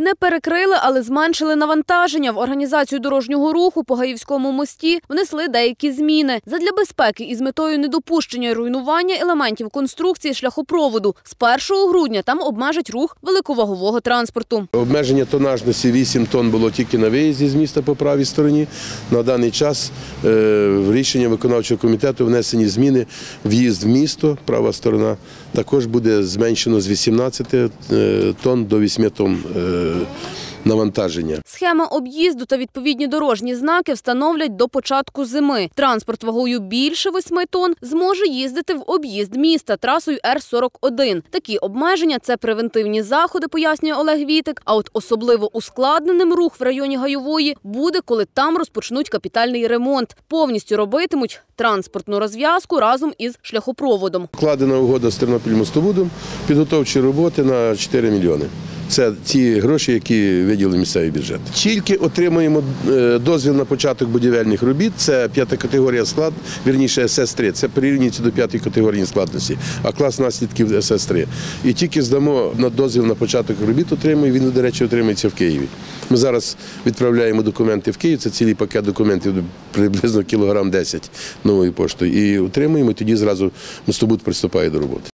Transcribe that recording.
Не перекрили, але зменшили навантаження. В організацію дорожнього руху по Гаївському мості внесли деякі зміни. Задля безпеки і з метою недопущення руйнування елементів конструкції шляхопроводу з 1 грудня там обмежать рух великовагового транспорту. Обмеження тонажності 8 тонн було тільки на виїзді з міста по правій стороні. На даний час е, в рішення виконавчого комітету внесені зміни. В'їзд в місто, права сторона, також буде зменшено з 18 е, тонн до 8 тонн е, навантаження. Схема об'їзду та відповідні дорожні знаки встановлять до початку зими. Транспорт вагою більше 8 тонн зможе їздити в об'їзд міста трасою Р-41. Такі обмеження – це превентивні заходи, пояснює Олег Вітик. А от особливо ускладненим рух в районі Гайової буде, коли там розпочнуть капітальний ремонт. Повністю робитимуть транспортну розв'язку разом із шляхопроводом. Вкладена угода з Тернопільмостобудом, підготовчі роботи на 4 мільйони. Це ті гроші, які виділив місцевий бюджет. Тільки отримуємо е, дозвіл на початок будівельних робіт. Це п'ята категорія склад, вірніше СС-3. Це прирівнюється до п'ятої категорії складності, а клас наслідків СС-3. І тільки здамо на дозвіл на початок робіт, отримуємо. Він, до речі, отримується в Києві. Ми зараз відправляємо документи в Київ. Це цілий пакет документів, приблизно кілограм 10 новою поштою. І отримуємо. Тоді зразу мостобуд приступає до роботи.